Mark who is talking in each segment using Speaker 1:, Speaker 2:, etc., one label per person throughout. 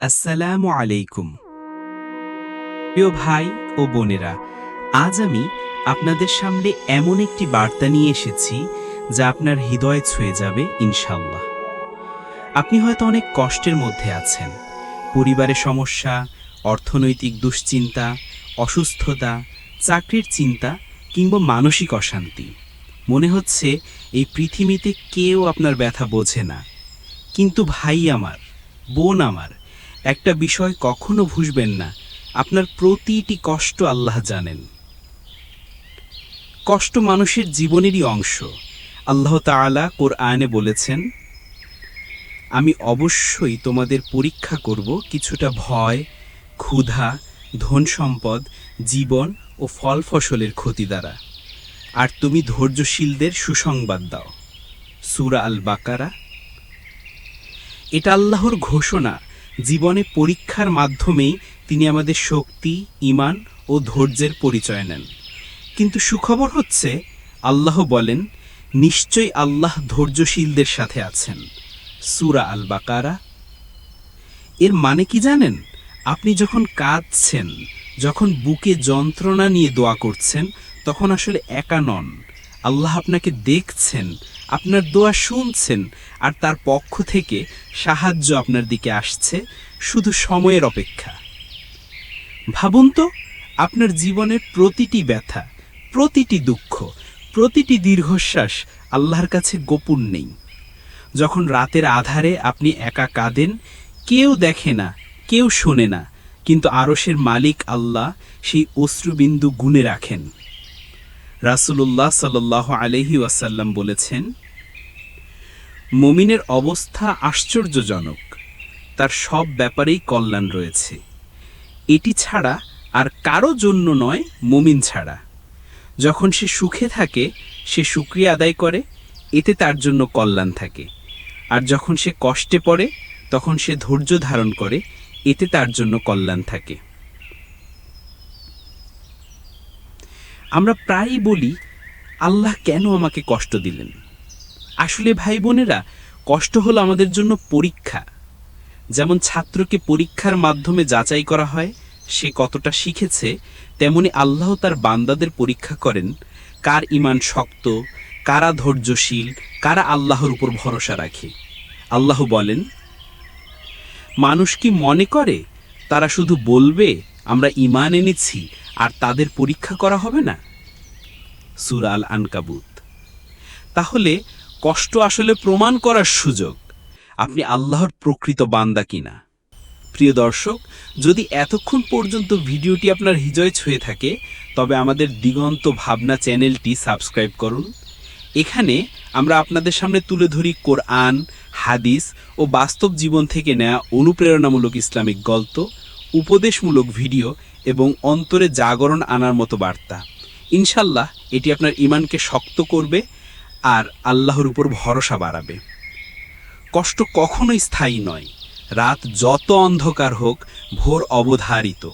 Speaker 1: আসসালামু আলাইকুম। প্রিয় ভাই ও বোনেরা, আজ আমি আপনাদের সামনে এমন একটি বার্তা নিয়ে এসেছি যা আপনার হৃদয় ছুঁয়ে যাবে ইনশাল্লাহ আপনি হয়তো অনেক কষ্টের মধ্যে আছেন। পরিবারের সমস্যা, অর্থনৈতিক দুশ্চিন্তা, অসুস্থতা, চাকরির চিন্তা কিংবা মানসিক অশান্তি। মনে হচ্ছে এই পৃথিবীতে কেউ আপনার ব্যথা বোঝে না। কিন্তু ভাই আমার, বোন আমার একটা বিষয় কখনো ভুসবেন না। আপনার প্রতিটি কষ্ট আল্লাহ জানেন। কষ্ট মানুষের জীবনেরই অংশ। আল্লাহ তাআলা কোরআনে বলেছেন, আমি অবশ্যই তোমাদের পরীক্ষা করব কিছুটা ভয়, ক্ষুধা ধন সম্পদ জীবন ও ফল ফসলের ক্ষতি দ্বারা। আর তুমি ধৈর্যশীলদের সুসংবাদ দাও। সুরা আল বাকারা এটা আল্লাহর ঘোষণা। জীবনে পরীক্ষার মাধ্যমেই তিনি আমাদের শক্তি ইমান ও ধৈর্যের পরিচয় নেন। কিন্তু সুখবর হচ্ছে, আল্লাহ বলেন, নিশ্চয়ই আল্লাহ ধৈর্যশীলদের সাথে আছেন। সুরা আল বাকারা এর মানে কি জানেন? আপনি যখন কাঁদছেন, যখন বুকে যন্ত্রণা নিয়ে দোয়া করছেন, তখন আসলে একা নন। আল্লাহ আপনাকে দেখছেন আপনার দোয়া শুনছেন আর তার পক্ষ থেকে সাহায্য আপনার দিকে আসছে, শুধু সময়ের অপেক্ষা। ভাবুন তো, আপনার জীবনের প্রতিটি ব্যথা, প্রতিটি দুঃখ, প্রতিটি দীর্ঘশ্বাস আল্লাহর কাছে গোপন নেই। যখন রাতের আধারে আপনি একা কাঁদেন, কেউ দেখে না, কেউ শোনে না, কিন্তু আরসের মালিক আল্লাহ সেই অশ্রুবিন্দু গুণে রাখেন। রাসূলুল্লাহ সাল্লাহ আলহি ওয়াসাল্লাম বলেছেন মমিনের অবস্থা আশ্চর্যজনক। তার সব ব্যাপারেই কল্যাণ রয়েছে। এটি ছাড়া আর কারও জন্য নয় মমিন ছাড়া। যখন সে সুখে থাকে, সে সুক্রিয়া আদায় করে, এতে তার জন্য কল্যাণ থাকে। আর যখন সে কষ্টে পড়ে, তখন সে ধৈর্য ধারণ করে, এতে তার জন্য কল্যাণ থাকে। আমরা প্রায়ই বলি, আল্লাহ কেন আমাকে কষ্ট দিলেন? আসলে ভাই বোনেরা, কষ্ট হলো আমাদের জন্য পরীক্ষা। যেমন ছাত্রকে পরীক্ষার মাধ্যমে যাচাই করা হয়, সে কতটা শিখেছে, তেমনি আল্লাহ তার বান্দাদের পরীক্ষা করেন, কার ইমান শক্ত, কারা ধৈর্যশীল, কারা আল্লাহর উপর ভরসা রাখে। আল্লাহ বলেন, মানুষ কি মনে করে, তারা শুধু বলবে, আমরা ইমান এনেছি, আর তাদের পরীক্ষা করা হবে না? সুরাল আনকাবুত তাহলে কষ্ট আসলে প্রমাণ করার সুযোগ। আপনি আল্লাহর প্রকৃত বান্দা কিনা? প্রিয় দর্শক, যদি এতক্ষণ পর্যন্ত ভিডিওটি আপনার হৃদয় ছুঁয়ে থাকে, তবে আমাদের দিগন্ত ভাবনা চ্যানেলটি সাবস্ক্রাইব করুন। এখানে আমরা আপনাদের সামনে তুলে ধরি কোরআন, হাদিস ও বাস্তব জীবন থেকে নেওয়া অনুপ্রেরণামূলক ইসলামিক গল্প, উপদেশমূলক ভিডিও এবং অন্তরে জাগরণ আনার মতো বার্তা। ইনশাল্লাহ, এটি আপনার ইমানকে শক্ত করবে আর আল্লাহর উপর ভরসা বাড়াবে। কষ্ট কখনোই স্থায়ী নয়। রাত যত অন্ধকার হোক, ভোর অবধারিত।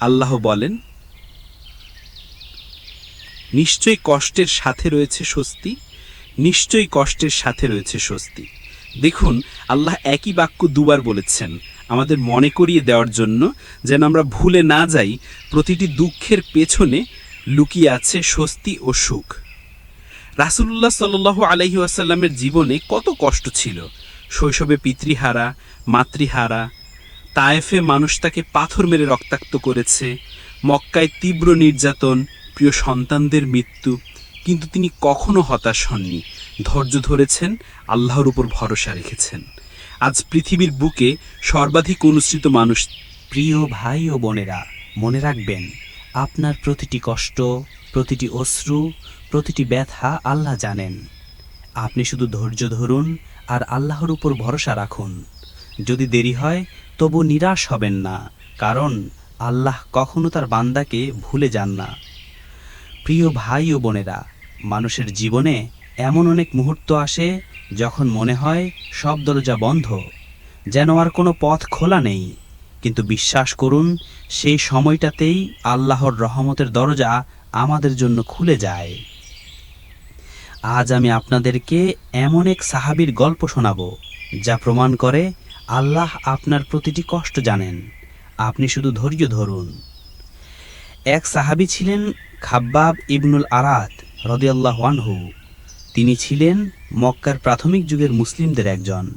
Speaker 1: আল্লাহ বলেন, নিশ্চয়ই কষ্টের সাথে রয়েছে স্বস্তি, নিশ্চয়ই কষ্টের সাথে রয়েছে স্বস্তি। দেখুন, আল্লাহ একই বাক্য দুবার বলেছেন, আমাদের মনে করিয়ে দেওয়ার জন্য যেন আমরা ভুলে না যাই, প্রতিটি দুঃখের পেছনে লুকিয়ে আছে স্বস্তি ও সুখ। রাসুল্লাহ সাল আলহি আসাল্লামের জীবনে কত কষ্ট ছিল। শৈশবে পিতৃহারা, মাতৃহারা, তায়েফে মানুষ তাকে পাথর মেরে রক্তাক্ত করেছে, মক্কায় তীব্র নির্যাতন, প্রিয় সন্তানদের মৃত্যু, কিন্তু তিনি কখনো হতাশ হননি। ধৈর্য ধরেছেন, আল্লাহর উপর ভরসা রেখেছেন। আজ পৃথিবীর বুকে সর্বাধিক অনুষ্ঠিত মানুষ
Speaker 2: প্রিয় ভাই ও বোনেরা, মনে রাখবেন, আপনার প্রতিটি কষ্ট, প্রতিটি অশ্রু প্রতিটি ব্যথা আল্লাহ জানেন। আপনি শুধু ধৈর্য ধরুন আর আল্লাহর উপর ভরসা রাখুন। যদি দেরি হয়, তবু নিরাশ হবেন না, কারণ আল্লাহ কখনো তার বান্দাকে ভুলে যান না। প্রিয় ভাই ও বোনেরা, মানুষের জীবনে এমন অনেক মুহূর্ত আসে যখন মনে হয় সব দরজা বন্ধ, যেন আর কোনো পথ খোলা নেই। কিন্তু বিশ্বাস করুন, সেই সময়টাতেই আল্লাহর রহমতের দরজা আমাদের জন্য খুলে যায়। আজ আমি আপনাদেরকে এমন এক সাহাবীর গল্প শোনাব, যা প্রমাণ করে আল্লাহ আপনার প্রতিটি কষ্ট জানেন। আপনি শুধু ধৈর্য ধরুন। এক সাহাবী ছিলেন খাব্বাব ইবনুল আরাত রদিয়াল্লাহ আনহু। তিনি ছিলেন মক্কার প্রাথমিক যুগের মুসলিমদের একজন।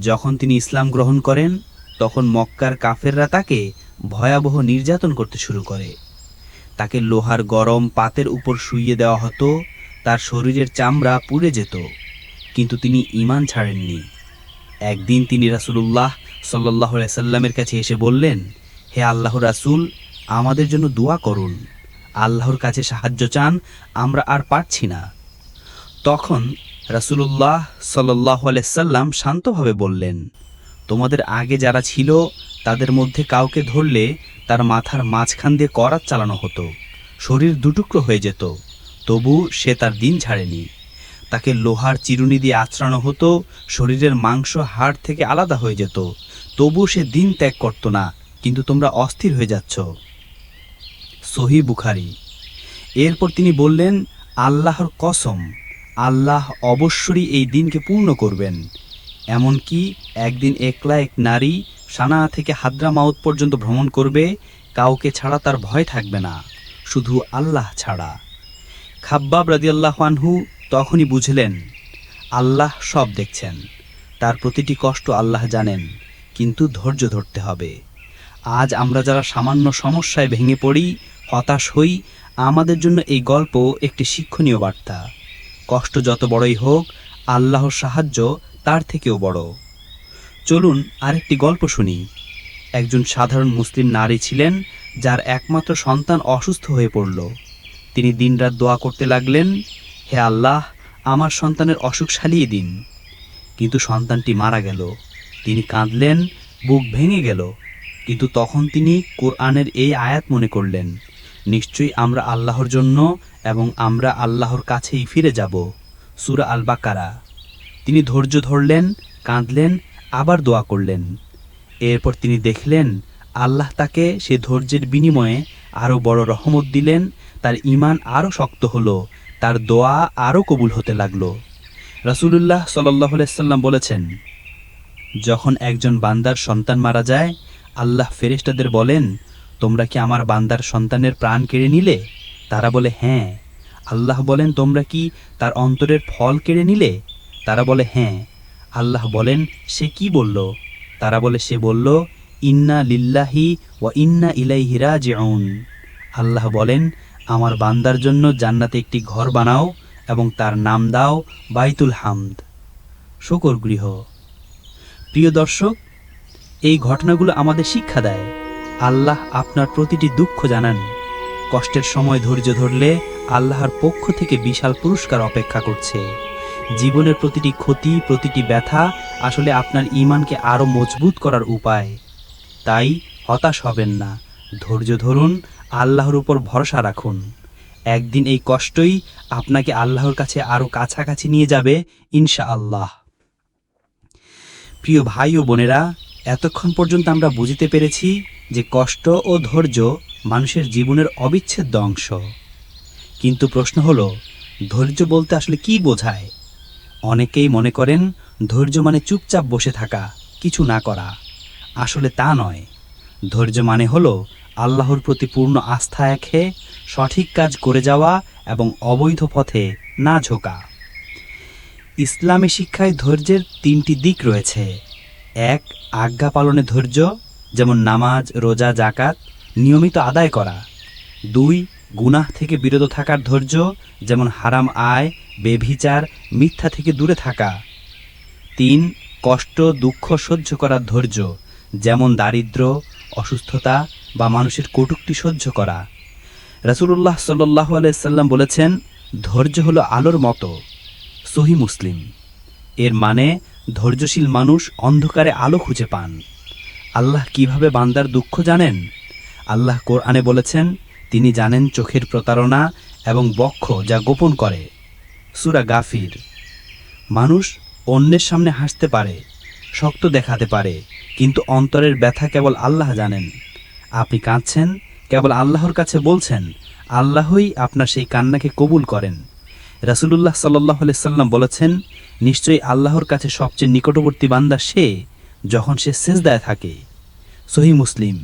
Speaker 2: যখন তিনি ইসলাম গ্রহণ করেন, তখন মক্কার কাফেররা তাকে ভয়াবহ নির্যাতন করতে শুরু করে। তাকে লোহার গরম পাতের উপর শুইয়ে দেওয়া হতো তার শরীরের চামড়া পুড়ে যেত, কিন্তু তিনি ঈমান ছাড়েননি। একদিন তিনি রাসূলুল্লাহ সাল্লাহ সাল্লামের কাছে এসে বললেন, হে আল্লাহ রাসূল, আমাদের জন্য দোয়া করুন। আল্লাহর কাছে সাহায্য চান, আমরা আর পারছি না। তখন রাসূলুল্লাহ সাল্লাহ সাল্লাম শান্তভাবে বললেন, তোমাদের আগে যারা ছিল, তাদের মধ্যে কাউকে ধরলে তার মাথার মাঝখান দিয়ে করাত চালানো হতো, শরীর দুটুকরো হয়ে যেত। তবু সে তার দিন ছাড়েনি। তাকে লোহার চিরুনি দিয়ে আঁচড়ানো হতো, শরীরের মাংস হাড় থেকে আলাদা হয়ে যেত। তবু সে দিন ত্যাগ করতো না, কিন্তু তোমরা অস্থির হয়ে যাচ্ছ। সহি বুখারি। এরপর তিনি বললেন, আল্লাহর কসম, আল্লাহ অবশ্যই এই দিনকে পূর্ণ করবেন। এমনকি একদিন একলা এক নারী সানা থেকে হাদ্রা মাউত পর্যন্ত ভ্রমণ করবে, কাউকে ছাড়া তার ভয় থাকবে না, শুধু আল্লাহ ছাড়া। খাব্বাব রাদিয়াল্লাহু আনহু তখনই বুঝলেন, আল্লাহ সব দেখছেন। তার প্রতিটি কষ্ট আল্লাহ জানেন, কিন্তু ধৈর্য ধরতে হবে। আজ আমরা যারা সামান্য সমস্যায় ভেঙে পড়ি, হতাশ হই, আমাদের জন্য এই গল্প একটি শিক্ষণীয় বার্তা। কষ্ট যত বড়ই হোক, আল্লাহর সাহায্য তার থেকেও বড়। চলুন আরেকটি গল্প শুনি। একজন সাধারণ মুসলিম নারী ছিলেন, যার একমাত্র সন্তান অসুস্থ হয়ে পড়ল। তিনি দিনরাত দোয়া করতে লাগলেন, হে আল্লাহ, আমার সন্তানের অসুখ সারিয়ে দিন। কিন্তু সন্তানটি মারা গেল। তিনি কাঁদলেন, বুক ভেঙে গেল। কিন্তু তখন তিনি কোরআনের এই আয়াত মনে করলেন, নিশ্চয়ই আমরা আল্লাহর জন্য এবং আমরা আল্লাহর কাছেই ফিরে যাব। সুরা আল বাকারা তিনি ধৈর্য ধরলেন, কাঁদলেন, আবার দোয়া করলেন। এরপর তিনি দেখলেন, আল্লাহ তাকে সে ধৈর্যের বিনিময়ে আরও বড় রহমত দিলেন তার ঈমান আরও শক্ত হলো, তার দোয়া আরও কবুল হতে লাগল। রাসূলুল্লাহ সাল্লাম বলেছেন, যখন একজন বান্দার সন্তান মারা যায়, আল্লাহ ফেরেশতাদের বলেন, তোমরা কি আমার বান্দার সন্তানের প্রাণ কেড়ে নিলে তারা বলে হ্যাঁ আল্লাহ বলেন, তোমরা কি তার অন্তরের ফল কেড়ে নিলে তারা বলে হ্যাঁ আল্লাহ বলেন, সে কি বলল তারা বলে, সে বলল, ইন্না লিল্লাহি ওয়া ইন্না ইলাইহি রাজিউন আল্লাহ বলেন আমার বান্দার জন্য জান্নাতে একটি ঘর বানাও এবং তার নাম দাও বাইতুল হামদ। শকর গৃহ। প্রিয় দর্শক, এই ঘটনাগুলো আমাদের শিক্ষা দেয়। আল্লাহ আপনার প্রতিটি দুঃখ জানান। কষ্টের সময় ধৈর্য ধরলে আল্লাহর পক্ষ থেকে বিশাল পুরস্কার অপেক্ষা করছে। জীবনের প্রতিটি ক্ষতি, প্রতিটি ব্যথা আসলে আপনার ঈমানকে আরও মজবুত করার উপায়। তাই হতাশ হবেন না। ধৈর্য ধরুন আল্লাহর উপর ভরসা রাখুন। একদিন এই কষ্টই আপনাকে আল্লাহর কাছে আরও কাছাকাছি নিয়ে যাবে ইনশা আল্লাহ প্রিয় ভাই ও বোনেরা, এতক্ষণ পর্যন্ত আমরা বুঝতে পেরেছি যে কষ্ট ও ধৈর্য মানুষের জীবনের অবিচ্ছেদ্য অংশ। কিন্তু প্রশ্ন হলো, ধৈর্য বলতে আসলে কি বোঝায়? অনেকেই মনে করেন, ধৈর্য মানে চুপচাপ বসে থাকা, কিছু না করা। আসলে তা নয়। ধৈর্য মানে হলো আল্লাহর প্রতি পূর্ণ আস্থা রেখে সঠিক কাজ করে যাওয়া এবং অবৈধ পথে না ঝোঁকা। ইসলামী শিক্ষায় ধৈর্যের তিনটি দিক রয়েছে। এক, আজ্ঞা পালনে ধৈর্য, যেমন নামাজ, রোজা জাকাত নিয়মিত আদায় করা। দুই, গুনাহ থেকে বিরত থাকার ধৈর্য, যেমন হারাম আয়, বেভিচার, মিথ্যা থেকে দূরে থাকা। তিন, কষ্ট, দুঃখ সহ্য করার ধৈর্য, যেমন দারিদ্র্য অসুস্থতা বা মানুষের কটূক্তি সহ্য করা। রাসূলুল্লাহ সাল্লাহ আলাইসাল্লাম বলেছেন, ধৈর্য হলো আলোর মতো। সহি মুসলিম। এর মানে ধৈর্যশীল মানুষ অন্ধকারে আলো খুঁজে পান। আল্লাহ কীভাবে বান্দার দুঃখ জানেন? আল্লাহ কোরআনে বলেছেন, তিনি জানেন চোখের প্রতারণা এবং বক্ষ যা গোপন করে। সুরা গাফির। মানুষ অন্যের সামনে হাসতে পারে শক্ত দেখাতে পারে, কিন্তু অন্তরের ব্যথা কেবল আল্লাহ জানেন। আপনি কাঁদছেন, কেবল আল্লাহর কাছে বলছেন, আল্লাহই আপনার সেই কান্নাকে কবুল করেন। রাসূলুল্লাহ সাল্লাহ সাল্লাম বলেছেন, নিশ্চয়ই আল্লাহর কাছে সবচেয়ে নিকটবর্তী বান্দা সে যখন সে সেজদায় থাকে। সহি মুসলিম,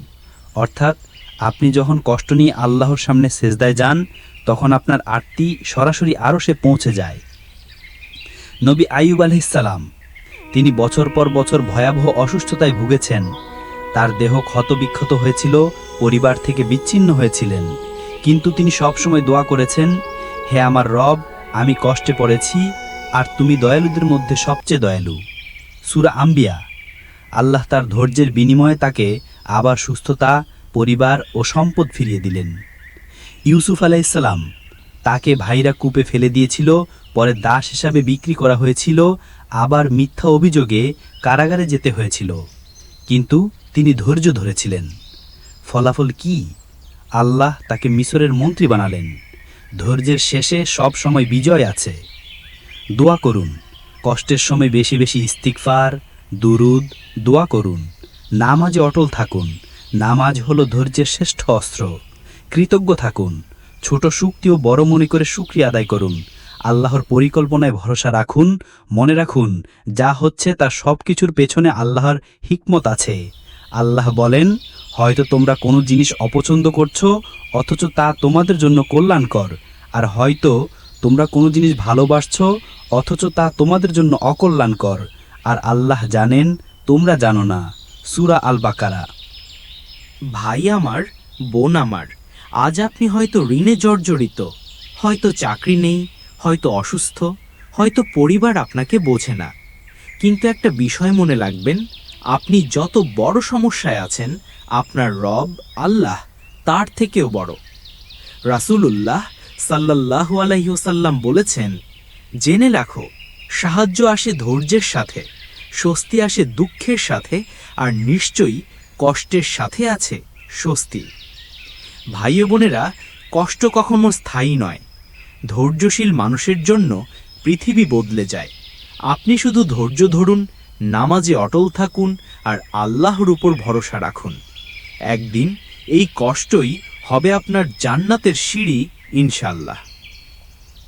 Speaker 2: অর্থাৎ আপনি যখন কষ্ট নিয়ে আল্লাহর সামনে সেজদায় যান, তখন আপনার আরতি সরাসরি আরও সে পৌঁছে যায়। নবী আইয়ুব আলহিসাল্লাম তিনি বছর পর বছর ভয়াবহ অসুস্থতায় ভুগেছেন। তার দেহ ক্ষতবিক্ষত হয়েছিল, পরিবার থেকে বিচ্ছিন্ন হয়েছিলেন। কিন্তু তিনি সবসময় দোয়া করেছেন, হে আমার রব, আমি কষ্টে পড়েছি, আর তুমি দয়ালুদের মধ্যে সবচেয়ে দয়ালু। সুরা আম্বিয়া। আল্লাহ তার ধৈর্যের বিনিময়ে তাকে আবার সুস্থতা, পরিবার ও সম্পদ ফিরিয়ে দিলেন। ইউসুফ আলাইসাল্লাম তাকে ভাইরা কূপে ফেলে দিয়েছিল, পরে দাস হিসাবে বিক্রি করা হয়েছিল, আবার মিথ্যা অভিযোগে কারাগারে যেতে হয়েছিল। কিন্তু তিনি ধৈর্য ধরেছিলেন। ফলাফল কি? আল্লাহ তাকে মিশরের মন্ত্রী বানালেন। ধৈর্যের শেষে সব সময় বিজয় আছে। দোয়া করুন। কষ্টের সময় বেশি বেশি ইস্তিকফার দুরুদ, দোয়া করুন। নামাজে অটল থাকুন। নামাজ হলো ধৈর্যের শ্রেষ্ঠ অস্ত্র। কৃতজ্ঞ থাকুন। ছোট সুক্তিও বড় মনে করে সুক্রিয়া আদায় করুন। আল্লাহর পরিকল্পনায় ভরসা রাখুন, মনে রাখুন, যা হচ্ছে তার সব কিছুর পেছনে আল্লাহর হিকমত আছে। আল্লাহ বলেন, হয়তো তোমরা কোনো জিনিস অপছন্দ করছ, অথচ তা তোমাদের জন্য কল্যাণকর। আর হয়তো তোমরা কোনো জিনিস ভালোবাসছো, অথচ তা তোমাদের জন্য অকল্যাণকর। আর আল্লাহ জানেন, তোমরা জানো না। সুরা আল বাকারা
Speaker 1: ভাই আমার, বোন আমার আজ আপনি হয়তো ঋণে জর্জরিত। হয়তো চাকরি নেই, হয়তো অসুস্থ, হয়তো পরিবার আপনাকে বোঝে না। কিন্তু একটা বিষয় মনে রাখবেন, আপনি যত বড় সমস্যায় আছেন, আপনার রব আল্লাহ তার থেকেও বড়। রাসূলুল্লাহ সাল্লাল্লাহু আলাইহি বলেছেন, জেনে রাখো, সাহায্য আসে ধৈর্যের সাথে, স্বস্তি আসে দুঃখের সাথে, আর নিশ্চয়ই কষ্টের সাথে আছে স্বস্তি। ভাই বোনেরা কষ্ট কখনো স্থায়ী নয়। ধৈর্যশীল মানুষের জন্য পৃথিবী বদলে যায়। আপনি শুধু ধৈর্য ধরুন, নামাজে অটল থাকুন আর আল্লাহর উপর ভরসা রাখুন। একদিন এই কষ্টই হবে আপনার জান্নাতের সিঁড়ি ইনশাল্লাহ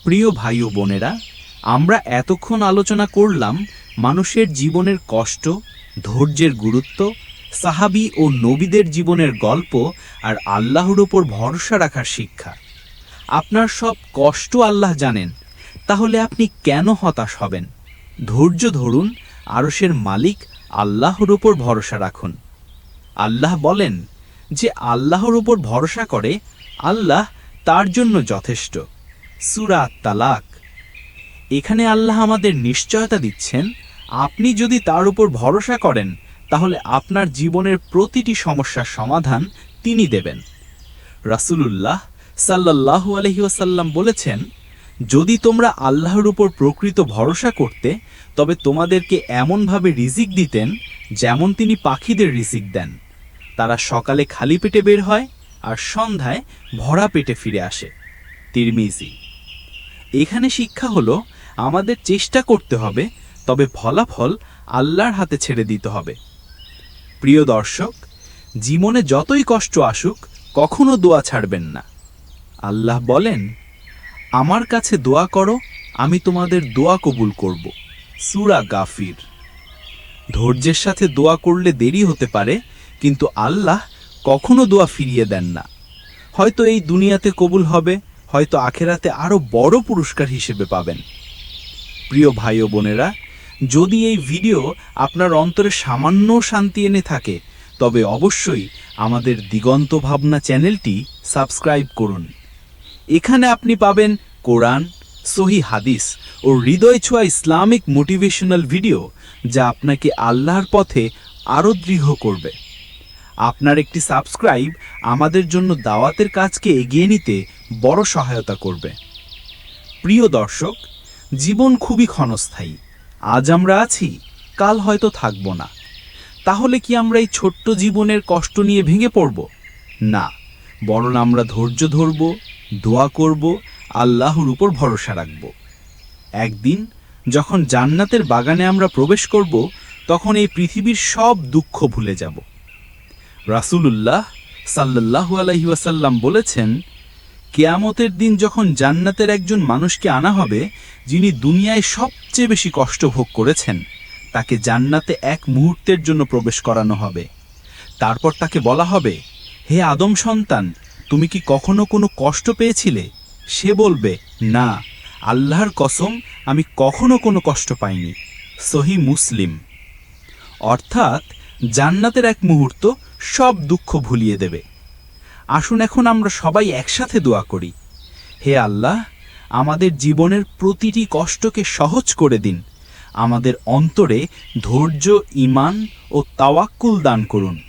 Speaker 1: প্রিয় ভাই ও বোনেরা আমরা এতক্ষণ আলোচনা করলাম মানুষের জীবনের কষ্ট, ধৈর্যের গুরুত্ব সাহাবি ও নবীদের জীবনের গল্প আর আল্লাহর ওপর ভরসা রাখার শিক্ষা। আপনার সব কষ্ট আল্লাহ জানেন, তাহলে আপনি কেন হতাশ হবেন? ধৈর্য ধরুন আরসের মালিক আল্লাহর ওপর ভরসা রাখুন। আল্লাহ বলেন যে আল্লাহর ওপর ভরসা করে, আল্লাহ তার জন্য যথেষ্ট। সুরা তালাক। এখানে আল্লাহ আমাদের নিশ্চয়তা দিচ্ছেন, আপনি যদি তার উপর ভরসা করেন তাহলে আপনার জীবনের প্রতিটি সমস্যার সমাধান তিনি দেবেন। রাসূলুল্লাহ সাল্লাল্লাহু আলহি ওয়াসাল্লাম বলেছেন, যদি তোমরা আল্লাহর উপর প্রকৃত ভরসা করতে, তবে তোমাদেরকে এমনভাবে রিজিক দিতেন যেমন তিনি পাখিদের রিজিক দেন। তারা সকালে খালি পেটে বের হয় আর সন্ধ্যায় ভরা পেটে ফিরে আসে। তিরমিজি। এখানে শিক্ষা হলো, আমাদের চেষ্টা করতে হবে, তবে ফলাফল আল্লাহর হাতে ছেড়ে দিতে হবে। প্রিয় দর্শক, জীবনে যতই কষ্ট আসুক, কখনো দোয়া ছাড়বেন না। আল্লাহ বলেন, আমার কাছে দোয়া করো, আমি তোমাদের দোয়া কবুল করব। সুরা গাফির। ধৈর্যের সাথে দোয়া করলে দেরি হতে পারে, কিন্তু আল্লাহ কখনো দোয়া ফিরিয়ে দেন না। হয়তো এই দুনিয়াতে কবুল হবে, হয়তো আখেরাতে আরও বড় পুরস্কার হিসেবে পাবেন। প্রিয় ভাই ও বোনেরা যদি এই ভিডিও আপনার অন্তরে সামান্য শান্তি এনে থাকে, তবে অবশ্যই আমাদের দিগন্ত ভাবনা চ্যানেলটি সাবস্ক্রাইব করুন। এখানে আপনি পাবেন কোরআন, সহি হাদিস ও হৃদয় ছোঁয়া ইসলামিক মোটিভেশনাল ভিডিও যা আপনাকে আল্লাহর পথে আরও দৃঢ় করবে। আপনার একটি সাবস্ক্রাইব আমাদের জন্য দাওয়াতের কাজকে এগিয়ে নিতে বড় সহায়তা করবে। প্রিয় দর্শক, জীবন খুবই ক্ষণস্থায়ী। আজ আমরা আছি, কাল হয়তো থাকব না। তাহলে কি আমরা এই ছোট্ট জীবনের কষ্ট নিয়ে ভেঙে পড়ব? না, বরং আমরা ধৈর্য ধরব, দোয়া করব, আল্লাহর উপর ভরসা রাখব। একদিন, যখন জান্নাতের বাগানে আমরা প্রবেশ করব, তখন এই পৃথিবীর সব দুঃখ ভুলে যাব। রাসূলুল্লাহ সাল্লাল্লাহু আলাইহি ওয়াসাল্লাম বলেছেন কেয়ামতের দিন যখন জান্নাতের একজন মানুষকে আনা হবে, যিনি দুনিয়ায় সবচেয়ে বেশি কষ্ট ভোগ করেছেন, তাকে জান্নাতে এক মুহূর্তের জন্য প্রবেশ করানো হবে। তারপর তাকে বলা হবে, হে আদম সন্তান, তুমি কি কখনো কোনো কষ্ট পেয়েছিলে? সে বলবে, না, আল্লাহর কসম, আমি কখনো কোনো কষ্ট পাইনি। সহি মুসলিম। অর্থাৎ জান্নাতের এক মুহূর্ত সব দুঃখ ভুলিয়ে দেবে। আসুন এখন আমরা সবাই একসাথে দোয়া করি। হে আল্লাহ, আমাদের জীবনের প্রতিটি কষ্টকে সহজ করে দিন। আমাদের অন্তরে ধৈর্য ইমান ও তাওয়াক্কুল দান করুন।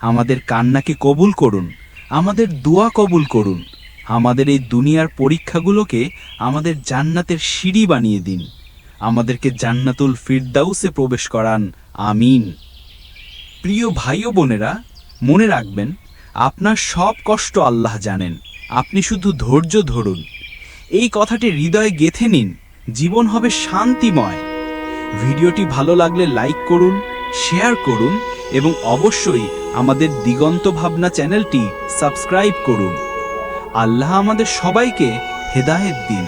Speaker 1: আমাদের কান্নাকে কবুল করুন। আমাদের দোয়া কবুল করুন। আমাদের এই দুনিয়ার পরীক্ষাগুলোকে আমাদের জান্নাতের সিঁড়ি বানিয়ে দিন। আমাদেরকে জান্নাতুল ফিরদাউসে প্রবেশ করান। আমিন। প্রিয় ভাই ও বোনেরা, মনে রাখবেন আপনার সব কষ্ট আল্লাহ জানেন। আপনি শুধু ধৈর্য ধরুন। এই কথাটি হৃদয়ে গেথে নিন। জীবন হবে শান্তিময়। ভিডিওটি ভালো লাগলে লাইক করুন, শেয়ার করুন এবং অবশ্যই আমাদের দিগন্ত ভাবনা চ্যানেলটি সাবস্ক্রাইব করুন। আল্লাহ আমাদের সবাইকে হেদায়েত দিন।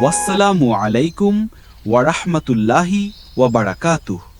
Speaker 1: ওয়াসসালামু আলাইকুম ওয়ারাহমাতুল্লাহি ওয়াবারাকাতুহ